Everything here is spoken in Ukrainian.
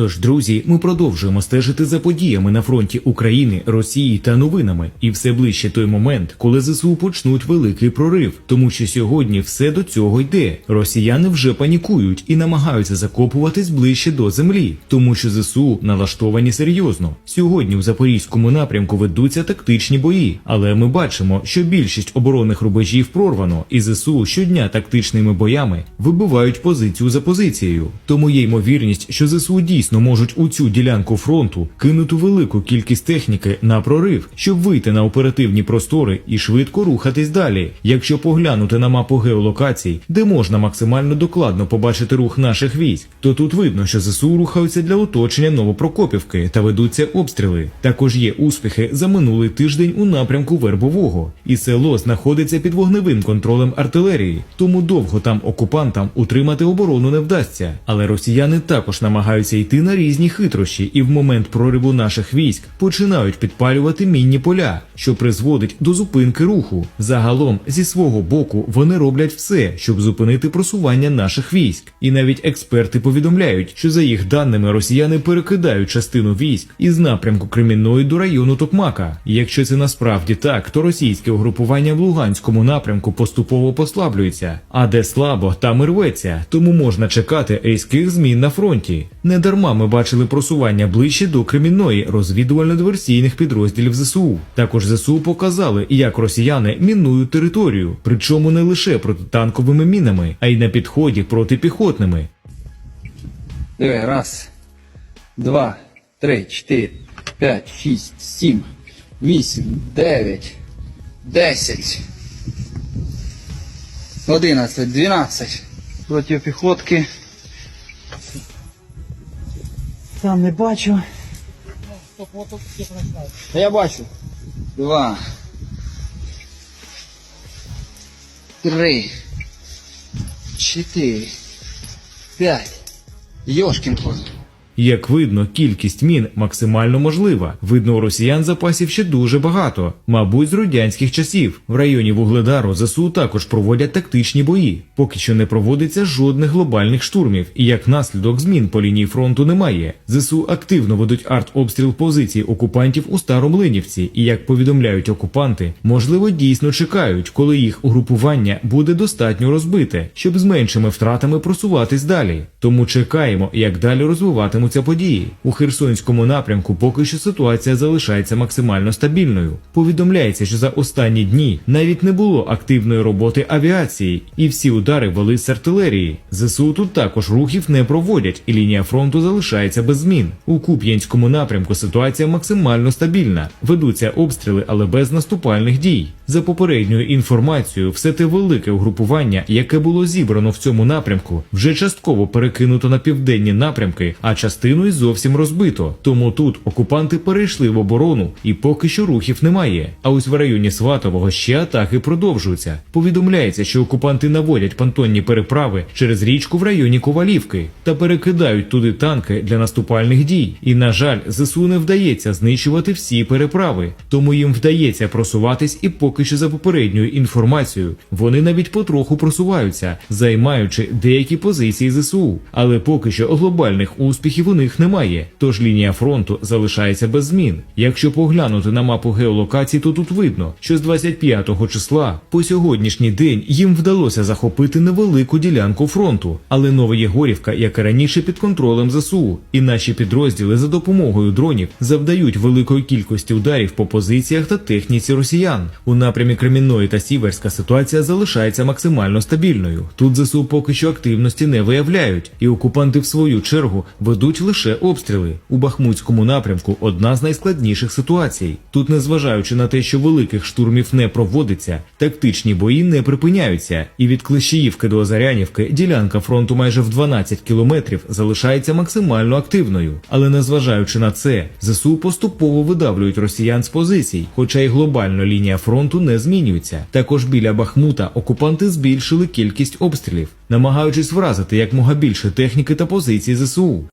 Тож, друзі, ми продовжуємо стежити за подіями на фронті України, Росії та новинами, і все ближче той момент, коли ЗСУ почнуть великий прорив, тому що сьогодні все до цього йде. Росіяни вже панікують і намагаються закопуватись ближче до землі, тому що ЗСУ налаштовані серйозно. Сьогодні в запорізькому напрямку ведуться тактичні бої, але ми бачимо, що більшість оборонних рубежів прорвано, і ЗСУ щодня тактичними боями вибивають позицію за позицією. Тому є ймовірність, що ЗСУ дійсно можуть у цю ділянку фронту кинути велику кількість техніки на прорив, щоб вийти на оперативні простори і швидко рухатись далі. Якщо поглянути на мапу геолокацій, де можна максимально докладно побачити рух наших військ, то тут видно, що ЗСУ рухаються для оточення Новопрокопівки та ведуться обстріли. Також є успіхи за минулий тиждень у напрямку Вербового, і село знаходиться під вогневим контролем артилерії, тому довго там окупантам утримати оборону не вдасться. Але росіяни також намагаються йти на різні хитрощі, і в момент прориву наших військ починають підпалювати мінні поля, що призводить до зупинки руху. Загалом, зі свого боку, вони роблять все, щоб зупинити просування наших військ. І навіть експерти повідомляють, що за їх даними росіяни перекидають частину військ із напрямку Кремінної до району Токмака. Якщо це насправді так, то російське угрупування в Луганському напрямку поступово послаблюється, а де слабо, там і рветься, тому можна чекати різких змін на фронті. Недарма ми бачили просування ближче до Кремінної розвідувально-диверсійних підрозділів ЗСУ. Також ЗСУ показали, як росіяни мінують територію, причому не лише протитанковими мінами, а й на підході протипіхотними. Диви, раз, два, три, чотири, п'ять, шість, сім, вісім, дев'ять, десять, одинадцять, дванадцять. Проти Там не бачу. Та я бачу. Два. Три. Чотири. П'ять. Йошкін кот. Як видно, кількість мін максимально можлива. Видно, у росіян запасів ще дуже багато, мабуть, з радянських часів. В районі Вугледару ЗСУ також проводять тактичні бої. Поки що не проводиться жодних глобальних штурмів, і як наслідок змін по лінії фронту немає. ЗСУ активно ведуть артобстріл позицій окупантів у Старомлинівці, і як повідомляють окупанти, можливо, дійсно чекають, коли їх угрупування буде достатньо розбите, щоб з меншими втратами просуватись далі. Тому чекаємо, як далі розвиватимуться події. У Херсонському напрямку поки що ситуація залишається максимально стабільною. Повідомляється, що за останні дні навіть не було активної роботи авіації, і всі удари вели з артилерії. ЗСУ тут також рухів не проводять, і лінія фронту залишається без змін. У Куп'янському напрямку ситуація максимально стабільна. Ведуться обстріли, але без наступальних дій. За попередньою інформацією, все те велике угрупування, яке було зібрано в цьому напрямку, вже частково перекинуто на південні напрямки, а частину й зовсім розбито. Тому тут окупанти перейшли в оборону, і поки що рухів немає. А ось в районі Сватового ще атаки продовжуються. Повідомляється, що окупанти наводять понтонні переправи через річку в районі Ковалівки та перекидають туди танки для наступальних дій. І на жаль, ЗСУ не вдається знищувати всі переправи, тому їм вдається просуватись і поки що за попередньою інформацією вони навіть потроху просуваються, займаючи деякі позиції ЗСУ. Але поки що глобальних успіхів у них немає. Тож лінія фронту залишається без змін. Якщо поглянути на мапу геолокацій, то тут видно, що з 25 числа по сьогоднішній день їм вдалося захопити невелику ділянку фронту, але Новоєгорівка, як і раніше, під контролем ЗСУ, і наші підрозділи за допомогою дронів завдають великої кількості ударів по позиціях та техніці росіян. У напрямі Кремінної та Сіверська ситуація залишається максимально стабільною. Тут ЗСУ поки що активності не виявляють, і окупанти в свою чергу ведуть лише обстріли. У Бахмутському напрямку одна з найскладніших ситуацій. Тут, незважаючи на те, що великих штурмів не проводиться, тактичні бої не припиняються, і від Клещіївки до Озарянівки ділянка фронту майже в 12 кілометрів залишається максимально активною. Але незважаючи на це, ЗСУ поступово видавлюють росіян з позицій, хоча й глобально лінія фронту не змінюється. Також біля Бахмута окупанти збільшили кількість обстрілів, намагаючись вразити якмога більше техніки та позицій ЗСУ.